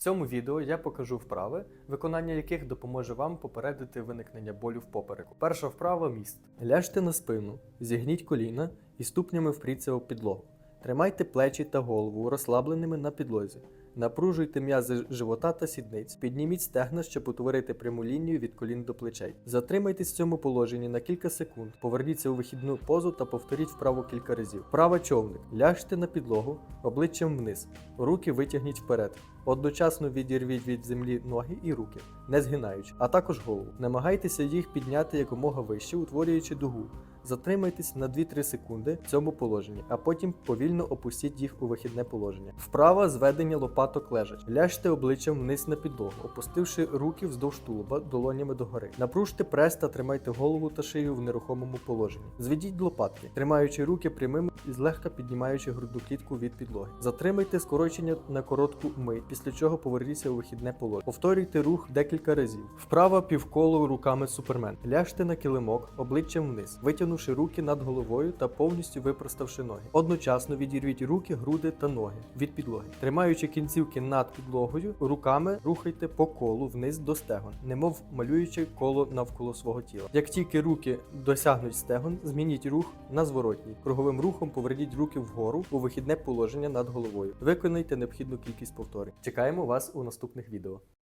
цьому відео я покажу вправи, виконання яких допоможе вам попередити виникнення болю в попереку. Перша вправа міст. Ляжте на спину, зігніть коліна і ступнями впріться у підлогу. Тримайте плечі та голову розслабленими на підлозі. Напружуйте м'язи живота та сідниць. Підніміть стегна, щоб утворити пряму лінію від колін до плечей. Затримайтесь в цьому положенні на кілька секунд. Поверніться у вихідну позу та повторіть вправу кілька разів. Вправа човник. Ляжте на підлогу, обличчям вниз. Руки витягніть вперед. Одночасно відірвіть від землі ноги і руки, не згинаючи, а також голову. Намагайтеся їх підняти якомога вище, утворюючи дугу. Затримайтесь на 2-3 секунди в цьому положенні, а потім повільно опустіть їх у вихідне положення. Вправа зведення лопаток лежать. Ляжте обличчям вниз на підлогу, опустивши руки вздовж тулуба долонями догори. Напружте прес та тримайте голову та шию в нерухомому положенні. Зведіть лопатки, тримаючи руки прямими і злегка піднімаючи грудну клітку від підлоги. Затримайте скорочення на коротку мить, після чого поверніться у вихідне положення. Повторюйте рух декілька разів. Вправа півколо руками супермен. Ляжте на килимок обличчям вниз, витягнувши руки над головою та повністю випроставши ноги. Одночасно відірвіть руки, груди та ноги від підлоги. Тримаючи кінцівки над підлогою, руками рухайте по колу вниз до стегон, немов малюючи коло навколо свого тіла. Як тільки руки досягнуть стегон, змініть рух на зворотній. Круговим рухом поверніть руки вгору у вихідне положення над головою. Виконайте необхідну кількість повторень. Чекаємо вас у наступних відео.